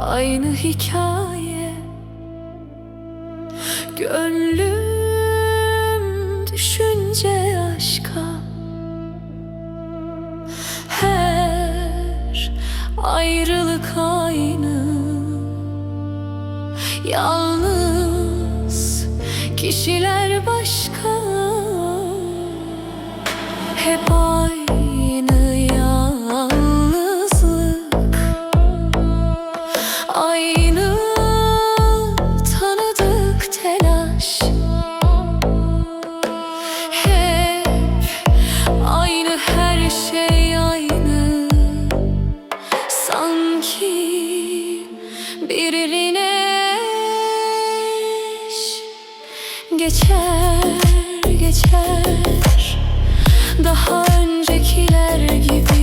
aynı hikaye. Gönlüm düşünce aşka. Her ayrılık aynı. Yalnız kişiler başka. Hep aynı Geçer geçer. Daha öncekiler gibi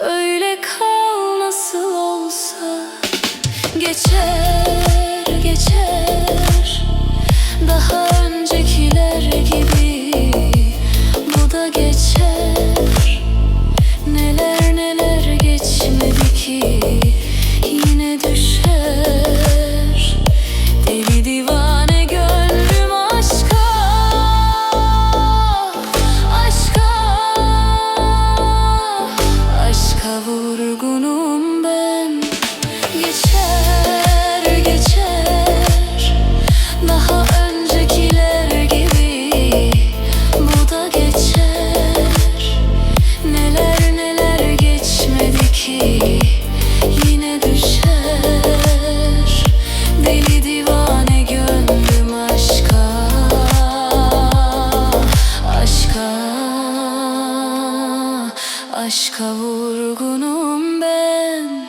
Öyle kal nasıl olsa. Geçer geçer. Aşka vurgunum ben.